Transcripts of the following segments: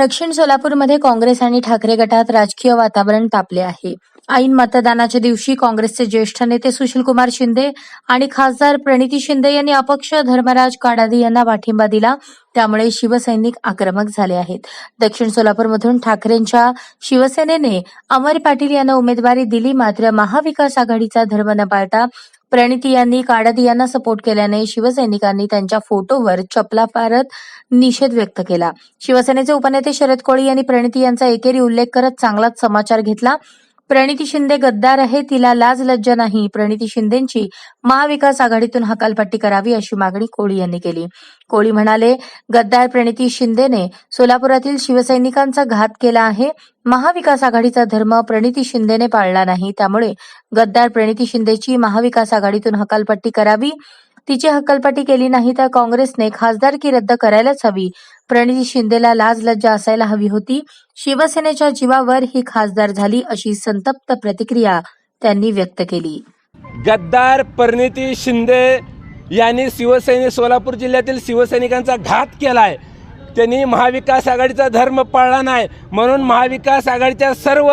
दक्षिण सोलापूरमध्ये काँग्रेस आणि ठाकरे गटात राजकीय वातावरण तापले आहे. ऐन मतदानाच्या दिवशी काँग्रेसचे ज्येष्ठ नेते सुशीलकुमार शिंदे आणि खासदार प्रणिती शिंदे यांनी अपक्ष धर्मराज काडादी यांना पाठिंबा दिला. त्यामुळे शिवसैनिक आक्रमक झाले आहेत. दक्षिण सोलापूरमधून ठाकरेंच्या शिवसेनेने अमर पाटील यांना उमेदवारी दिली मात्र महाविकास आघाडीचा धर्म न पाळता प्रणिती यांनी काडादी यांना सपोर्ट केल्याने शिवसैनिकांनी त्यांच्या फोटोवर चपला पारत निषेध व्यक्त केला. शिवसेनेचे उपनेते शरद कोळी यांनी प्रणिती यांचा एकेरी उल्लेख करत चांगलाच समाचार घेतला. प्रणिती शिंदे गद्दार आहे तिला लाज लज्जा नाही. प्रणिती शिंदेची महाविकास आघाडीतून हकालपट्टी करावी अशी मागणी कोळी यांनी केली. कोळी म्हणाले गद्दार प्रणिती शिंदेने सोलापुरातील शिवसैनिकांचा घात केला आहे. महाविकास आघाडीचा धर्म प्रणिती शिंदेने पाळला नाही. त्यामुळे गद्दार प्रणिती शिंदेची महाविकास आघाडीतून हकालपट्टी करावी तिची हक्कलपाटी केली नाही तर काँग्रेसने खासदारकी रद्द करायलाच हवी. प्रणिती शिंदेला लाज लज्जा असायला हवी होती. शिवसेनेच्या जीवावर ही खासदार झाली अशी संतप्त प्रतिक्रिया त्यांनी व्यक्त केली. गद्दार परिणिती शिंदे यांनी शिवसैनिक सोलापूर जिल्ह्यातील शिवसैनिकांचा घात केलाय. त्यांनी महाविकास आघाडीचा धर्म पाळला नाही. म्हणून महाविकास आघाडीच्या सर्व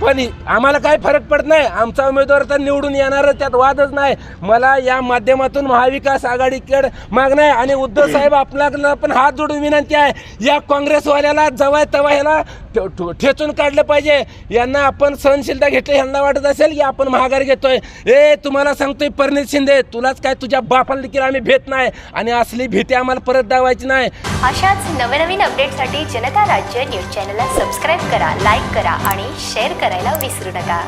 पण आम्हाला काय फरक पडत नाही. आमचा उमेदवार तर निवडून येणार त्यात वादच नाही. मला या माध्यमातून महाविकास आघाडीकडे मागणं आहे. आणि उद्धव साहेब आपल्याला पण हात जोडून विनंती आहे. या काँग्रेसवाल्याला जवळ तवा ह्याला ठेचून काढलं पाहिजे. यांना आपण सहनशीलता घेतली यांना वाटत असेल की आपण महागार घेतोय. ए तुम्हाला सांगतोय परिणित शिंदे तुलाच काय तुझ्या बापाला देखील आम्ही भेट नाही. आणि असली भीती आम्हाला परत दावायची नाही. अशाच नवनवीन अपडेटसाठी जनता राज्य न्यूज चॅनलला सबस्क्राईब करा लाईक करा आणि शेअर करायला विसरू नका.